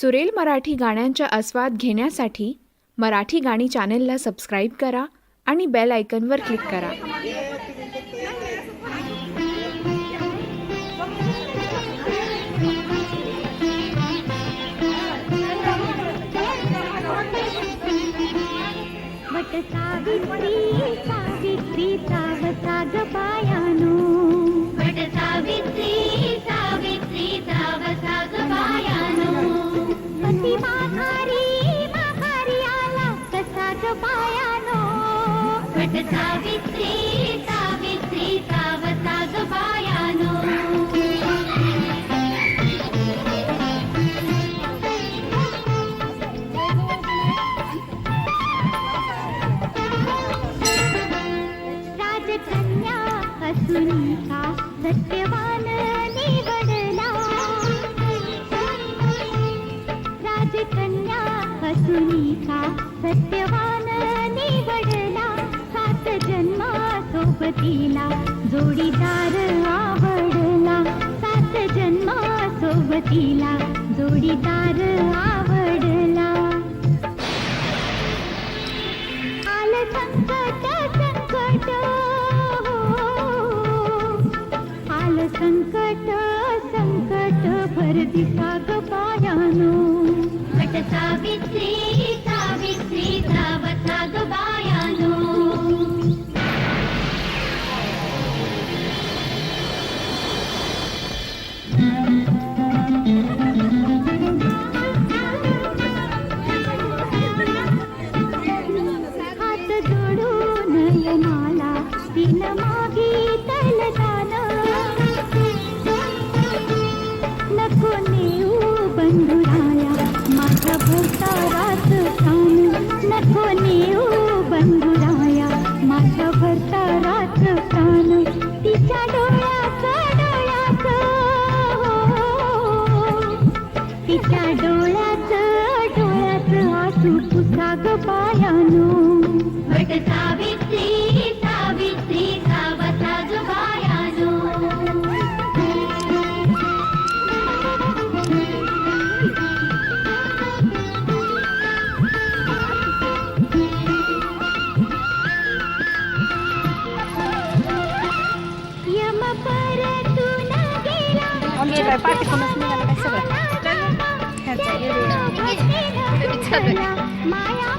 सुरेल मराठी गाण्यांचा आस्वाद घेण्यासाठी मराठी गाणी चॅनेलला सबस्क्राईब करा आणि बेल आयकनवर क्लिक करा. सावित्री सावित्री सावता ग वट सावित्री सावित्री सावता ग राजकन्या असून सत्यवान निवडला. राजकन्या असून सत्यवान निवडला. जन्मा सोबतीला जोडीदार आवडला. सात जन्मा सोबतीला जोडीदार आवडला. आलं संकट संकट हो. आलं संकट संकट भर दिसा ग पायानो सावित्री नको नेऊ बंधुराया माझ्या भरतारात प्राण तिच्या डोळ्यात डोळ्यात तिच्या डोळ्यात डोळ्यात आसू पुसाग पायानो. वट सावित्री आमची काय पाठीकडूनच निघालं काय सगळं माया